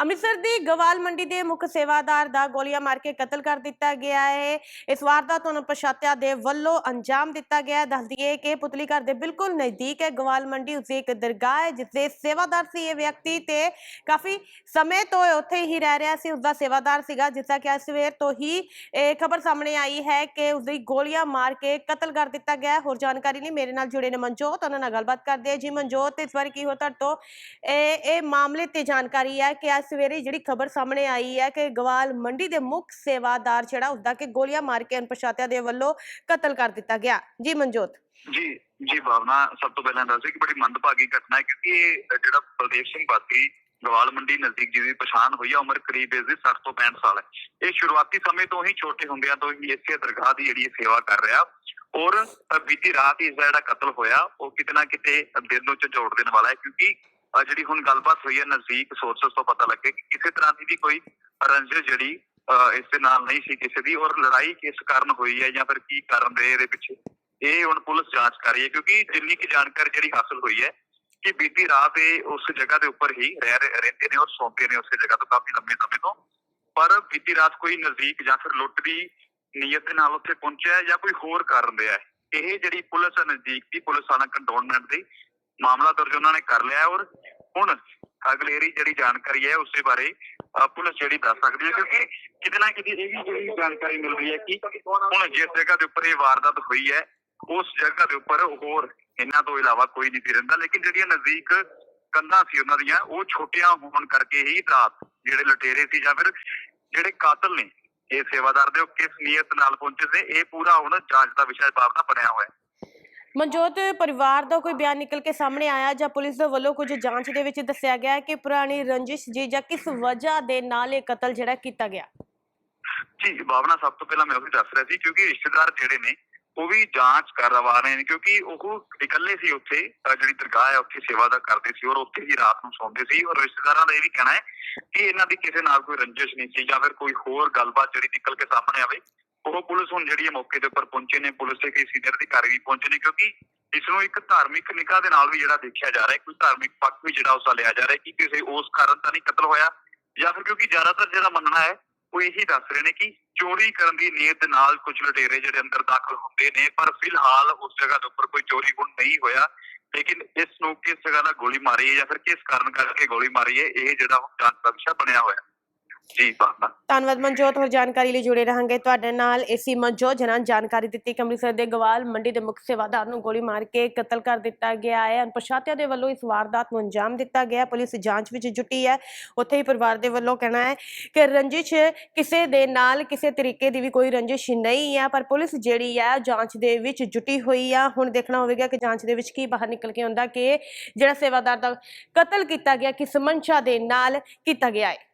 ਅੰਮ੍ਰਿਤਸਰ ਦੀ ਗਵਾਲ ਮੰਡੀ ਦੇ ਮੁੱਖ ਸੇਵਾਦਾਰ ਦਾ ਗੋਲੀਆਂ ਮਾਰ ਕੇ ਕਤਲ ਕਰ ਦਿੱਤਾ ਗਿਆ ਹੈ। ਇਸ ਵਾਰਦਾਤ ਨੂੰ ਪਛਾਤਿਆ ਦੇ ਵੱਲੋਂ ਅੰਜਾਮ ਦਿੱਤਾ ਗਿਆ ਹੈ। ਦੱਸ ਦਈਏ ਕਿ ਪੁਤਲੀ ਘਰ ਦੇ ਬਿਲਕੁਲ ਨਜ਼ਦੀਕ ਹੈ। ਗਵਾਲ ਮੰਡੀ ਉਸੇ ਇੱਕ ਦਰਗਾਹ ਹੈ, ਜਿਸ ਦੇ ਸੇਵਾਦਾਰ ਸੀ ਇਹ ਵਿਅਕਤੀ ਤੇ ਕਾਫੀ ਸਮੇਂ ਤੋਂ ਉੱਥੇ ਹੀ ਰਹਿ ਰਿਹਾ ਸੀ। ਉਸਦਾ ਸੇਵਾਦਾਰ ਸੀਗਾ, ਜਿਸ ਦਾ ਕਿ ਅੱਜ ਸਵੇਰ ਤੋਂ ਹੀ ਇਹ ਖਬਰ ਸਾਹਮਣੇ ਆਈ ਹੈ ਕਿ ਉਸਦੀ ਗੋਲੀਆਂ ਮਾਰ ਕੇ ਕਤਲ ਕਰ ਦਿੱਤਾ ਗਿਆ ਹੈ। ਹੋਰ ਜਾਣਕਾਰੀ ਲਈ ਮੇਰੇ ਨਾਲ ਜੁੜੇ ਨੇ ਮਨਜੋਤ, ਉਹਨਾਂ ਨਾਲ ਗੱਲਬਾਤ ਕਰਦੇ ਹਾਂ। ਜੀ ਮਨਜੋਤ, ਇਸ ਵਾਰ ਕੀ ਹੋ ਤੁਹਾਡੇ ਤੋਂ ਇਹ ਇਹ ਮਾਮਲੇ ਤੇ ਜਾਣਕਾਰੀ ਹੈ ਕਿ ਅੱਜ ਸਵੇਰੇ ਜਿਹੜੀ ਖਬਰ ਸਾਹਮਣੇ ਆਈ ਹੈ ਕਿ ਗਵਾਲ ਮੰਡੀ ਦੇ ਮੁੱਖ ਸੇਵਾਦਾਰ ਜਿਹੜਾ ਉਸਦਾ ਕਿ ਗੋਲੀਆਂ ਮਾਰ ਕੇ ਅਣਪਛਾਤਿਆਂ ਦੇ ਵੱਲੋਂ ਕਤਲ ਕਰ ਦਿੱਤਾ ਗਿਆ। ਜੀ ਮਨਜੋਤ। ਜੀ ਜੀ ਭਾਵਨਾ ਸਭ ਤੋਂ ਪਹਿਲਾਂ ਦੱਸ ਕਿ ਬੜੀ ਮੰਦਭਾਗੀ ਘਟਨਾ ਹੈ ਕਿਉਂਕਿ ਇਹ ਜਿਹੜਾ ਬਲਦੇਵ ਸਿੰਘ ਬਾਤੀ ਗਵਾਲ ਮੰਡੀ ਨਜ਼ਦੀਕ ਜਿਹਦੀ ਪਛਾਣ ਹੋਈ ਹੈ ਉਮਰ ਕਰੀਬ ਇਸ ਦੀ 60 ਤੋਂ 65 ਸਾਲ ਹੈ। ਇਹ ਸ਼ੁਰੂਆਤੀ ਸਮੇਂ ਤੋਂ ਹੀ ਛੋਟੇ ਹੁੰਦਿਆਂ ਤੋਂ ਹੀ ਇਸੇ ਦਰਗਾਹ ਦੀ ਜਿਹੜੀ ਸੇਵਾ ਕਰ ਰਿਹਾ ਔਰ ਬੀਤੀ ਰਾਤ ਹੀ ਇਸ ਦਾ ਜਿਹੜਾ ਕਤਲ ਹੋਇਆ, ਉਹ ਕਿਤੇ ਨਾ ਕਿਤੇ ਦਿਲ ਨੂੰ ਝੰਜੋੜ ਦੇਣ ਵਾਲਾ ਹੈ ਕਿਉਂਕਿ ਅ, ਜਿਹੜੀ ਹੁਣ ਗੱਲਬਾਤ ਹੋਈ ਹੈ ਨਜ਼ਦੀਕ ਸੋਰਸਸ ਤੋਂ ਪਤਾ ਲੱਗੇ ਕਿ ਕਿਸੇ ਤਰ੍ਹਾਂ ਦੀ ਵੀ ਕੋਈ ਰੰਜਿਸ਼ ਜਿਹੜੀ ਇਸ ਦੇ ਨਾਲ ਨਹੀਂ ਸੀ ਕਿਸੇ ਦੀ ਔਰ ਲੜਾਈ ਕਿਸ ਕਾਰਨ ਹੋਈ ਹੈ ਜਾਂ ਫਿਰ ਕੀ ਕਾਰਨ ਰਹੇ ਇਹਦੇ ਪਿੱਛੇ ਇਹ ਹੁਣ ਪੁਲਿਸ ਜਾਂਚ ਕਰ ਰਹੀ ਹੈ ਕਿਉਂਕਿ ਜਿੰਨੀ ਕੀ ਜਾਣਕਾਰੀ ਜਿਹੜੀ ਹਾਸਲ ਹੋਈ ਹੈ ਕਿ ਬੀਤੀ ਰਾਤ ਇਹ ਉਸ ਜਗ੍ਹਾ ਦੇ ਉੱਪਰ ਹੀ ਰਹਿ ਰਹਿੰਦੇ ਨੇ ਔਰ ਸੌਂਪੇ ਨੇ ਉਸੇ ਜਗ੍ਹਾ ਤੋਂ ਕਾਫੀ ਲੰਬੇ ਸਮੇਂ ਤੋਂ ਪਰ ਬੀਤੀ ਰਾਤ ਕੋਈ ਨਜ਼ਦੀਕ ਜਾਂ ਫਿਰ ਲੁੱਟ ਦੀ ਨੀਅਤ ਦੇ ਨਾਲ ਉੱਥੇ ਪਹੁੰਚਿਆ ਜਾਂ ਕੋਈ ਹੋਰ ਕਾਰਨ ਰਿਹਾ ਇਹ ਜਿਹੜੀ ਪੁਲਿਸ ਨਜ਼ਦੀਕ ਦੀ ਪੁਲਿਸ ਥਾਣਾ ਕੰਟੋਨਮੈਂਟ ਦੀ ਮਾਮਲਾ ਦਰਜ ਉਹਨਾਂ ਨੇ ਕਰ ਲਿਆ ਹੈ ਔਰ ਹੁਣ ਅਗਲੇਰੀ ਜਿਹੜੀ ਜਾਣਕਾਰੀ ਹੈ ਉਸੇ ਬਾਰੇ ਪੁਲਿਸ ਜਿਹੜੀ ਦੱਸ ਸਕਦੀ ਹੈ ਕਿਉਂਕਿ ਕਿਤੇ ਨਾ ਕਿਤੇ ਇਹ ਵੀ ਜਿਹੜੀ ਜਾਣਕਾਰੀ ਮਿਲ ਰਹੀ ਹੈ ਕਿ ਹੁਣ ਜਿਸ ਜਗ੍ਹਾ ਦੇ ਉੱਪਰ ਇਹ ਵਾਰਦਾਤ ਹੋਈ ਹੈ, ਉਸ ਜਗ੍ਹਾ ਦੇ ਉੱਪਰ ਹੋਰ ਇਹਨਾਂ ਤੋਂ ਇਲਾਵਾ ਕੋਈ ਨਹੀਂ ਸੀ ਰਹਿੰਦਾ। ਲੇਕਿਨ ਜਿਹੜੀਆਂ ਨਜ਼ਦੀਕ ਕੰਧਾਂ ਸੀ ਉਹਨਾਂ ਦੀਆਂ, ਉਹ ਛੋਟੀਆਂ ਹੋਣ ਕਰਕੇ ਹੀ ਰਾਤ ਜਿਹੜੇ ਲੁਟੇਰੇ ਸੀ ਜਾਂ ਫਿਰ ਜਿਹੜੇ ਕਾਤਲ ਨੇ, ਇਹ ਸੇਵਾਦਾਰ ਦੇ ਉਹ ਕਿਸ ਨੀਅਤ ਨਾਲ ਪਹੁੰਚੇ ਸੀ, ਇਹ ਪੂਰਾ ਹੁਣ ਜਾਂਚ ਦਾ ਵਿਸ਼ਾ ਬਾਬਨਾ ਬਣਿਆ ਹੋਇਆ ਹੈ। ਮਨਜੋਤ, ਪਰਿਵਾਰ ਦਾ ਕੋਈ ਬਿਆਨ ਨਿਕਲ ਕੇ ਸਾਹਮਣੇ ਆਇਆ ਜਾਂ ਪੁਲਿਸ ਦੇ ਵੱਲੋਂ ਕੁਝ ਜਾਂਚ ਦੇ ਵਿੱਚ ਦੱਸਿਆ ਗਿਆ ਹੈ ਕਿ ਪੁਰਾਣੀ ਰੰਜਿਸ਼ ਜੀ ਜਾਂ ਕਿਸ ਵਜ੍ਹਾ ਦੇ ਨਾਲ ਇਹ ਕਤਲ ਜਿਹੜਾ ਕੀਤਾ ਗਿਆ? ਜੀ ਭਾਵਨਾ ਸਭ ਤੋਂ ਪਹਿਲਾਂ ਮੈਂ ਉਹ ਵੀ ਦੱਸ ਰਿਹਾ ਸੀ ਕਿਉਂਕਿ ਰਿਸ਼ਤੇਦਾਰ ਜਿਹੜੇ ਨੇ, ਉਹ ਵੀ ਜਾਂਚ ਕਰਵਾ ਰਹੇ ਨੇ ਕਿਉਂਕਿ ਉਹ ਇਕੱਲੇ ਸੀ ਉੱਥੇ ਜਿਹੜੀ ਦਰਗਾਹ ਹੈ ਉੱਥੇ ਸੇਵਾ ਦਾ ਕਰਦੇ ਸੀ ਔਰ ਉੱਥੇ ਹੀ ਰਾਤ ਨੂੰ ਸੌਂਦੇ ਸੀ ਔਰ ਰਿਸ਼ਤੇਦਾਰਾਂ ਦਾ ਇਹ ਵੀ ਕਹਿਣਾ ਹੈ ਕਿ ਇਹਨਾਂ ਦੀ ਕਿਸੇ ਨਾਲ ਕੋਈ ਰੰਜਿਸ਼ ਨਹੀਂ ਸੀ ਜਾਂ ਫਿਰ ਕੋਈ ਹੋਰ ਗੱਲਬਾਤ ਜਿਹੜੀ ਨਿਕਲ ਕੇ ਸਾਹਮਣੇ ਆਵੇ ਉਹ ਪੁਲਿਸ ਹੁਣ ਜਿਹੜੀ ਹੈ ਮੌਕੇ ਦੇ ਉੱਪਰ ਪਹੁੰਚੇ ਨੇ, ਪੁਲਿਸ ਦੇ ਕਈ ਸੀਨੀਅਰ ਅਧਿਕਾਰੀ ਵੀ ਪਹੁੰਚੇ ਨੇ, ਕਿਉਂਕਿ ਇਸ ਨੂੰ ਇੱਕ ਧਾਰਮਿਕ ਨਿਕਾਹ ਦੇ ਨਾਲ ਵੀ ਜਿਹੜਾ ਦੇਖਿਆ ਜਾ ਰਿਹਾ ਹੈ, ਕੋਈ ਧਾਰਮਿਕ ਪੱਖ ਵੀ ਜਿਹੜਾ ਉਸ ਲਿਆ ਜਾ ਰਿਹਾ ਕਿ ਕਿਸੇ ਉਸ ਕਾਰਨ ਤਾਂ ਨਹੀਂ ਕਤਲ ਹੋਇਆ, ਜਾਂ ਫਿਰ ਕਿਉਂਕਿ ਜ਼ਿਆਦਾਤਰ ਜਿਹੜਾ ਮੰਨਣਾ ਹੈ, ਉਹ ਇਹੀ ਦੱਸ ਰਹੇ ਨੇ ਕਿ ਚੋਰੀ ਕਰਨ ਦੀ ਨੀਅਤ ਦੇ ਨਾਲ ਕੁਝ ਲੁਟੇਰੇ ਜਿਹੜੇ ਅੰਦਰ ਦਾਖਲ ਹੁੰਦੇ ਨੇ, ਪਰ ਫਿਲਹਾਲ ਉਸ ਜਗ੍ਹਾ ਦੇ ਉੱਪਰ ਕੋਈ ਚੋਰੀ ਗੁਣ ਨਹੀਂ ਹੋਇਆ, ਲੇਕਿਨ ਇਸ ਨੂੰ ਕਿਸ ਜਗ੍ਹਾ ਦਾ ਗੋਲੀ ਮਾਰੀ ਹੈ ਜਾਂ ਫਿਰ ਕਿਸ ਕਾਰਨ ਕਰਕੇ ਗੋਲੀ ਮਾਰੀ ਹੈ ਇਹ ਜਿਹੜਾ ਹੁਣ ਜਾਂਚ ਦਾ ਵਿਸ਼ਾ ਬਣਿਆ ਹੋਇਆ। ਜੀ ਧੰਨਵਾਦ ਮਨਜੋਤ, ਹੋਰ ਜਾਣਕਾਰੀ ਲਈ ਜੁੜੇ ਰਹਾਂਗੇ ਤੁਹਾਡੇ ਨਾਲ। ਏਸੀ ਮਨਜੋਤ ਜਨਾਂ ਜਾਣਕਾਰੀ ਦਿੱਤੀ ਕਿ ਅੰਮ੍ਰਿਤਸਰ ਦੇ ਗਵਾਲ ਮੰਡੀ ਦੇ ਮੁੱਖ ਸੇਵਾਦਾਰ ਨੂੰ ਗੋਲੀ ਮਾਰ ਕੇ ਕਤਲ ਕਰ ਦਿੱਤਾ ਗਿਆ ਹੈ। ਅਣਪਛਾਤਿਆਂ ਦੇ ਵੱਲੋਂ ਇਸ ਵਾਰਦਾਤ ਨੂੰ ਅੰਜਾਮ ਦਿੱਤਾ ਗਿਆ। ਪੁਲਿਸ ਜਾਂਚ ਵਿੱਚ ਜੁਟੀ ਹੈ। ਉੱਥੇ ਹੀ ਪਰਿਵਾਰ ਦੇ ਵੱਲੋਂ ਕਹਿਣਾ ਹੈ ਕਿ ਰੰਜਿਸ਼ ਕਿਸੇ ਦੇ ਨਾਲ ਕਿਸੇ ਤਰੀਕੇ ਦੀ ਵੀ ਕੋਈ ਰੰਜਿਸ਼ ਨਹੀਂ ਹੈ, ਪਰ ਪੁਲਿਸ ਜਿਹੜੀ ਹੈ ਜਾਂਚ ਦੇ ਵਿੱਚ ਜੁਟੀ ਹੋਈ ਆ। ਹੁਣ ਦੇਖਣਾ ਹੋਵੇਗਾ ਕਿ ਜਾਂਚ ਦੇ ਵਿੱਚ ਕੀ ਬਾਹਰ ਨਿਕਲ ਕੇ ਆਉਂਦਾ ਕਿ ਜਿਹੜਾ ਸੇਵਾਦਾਰ ਦਾ ਕਤਲ ਕੀਤਾ ਗਿਆ, ਕਿਸ ਮਨਸ਼ਾ ਦੇ ਨਾਲ ਕੀਤਾ ਗਿਆ ਹੈ।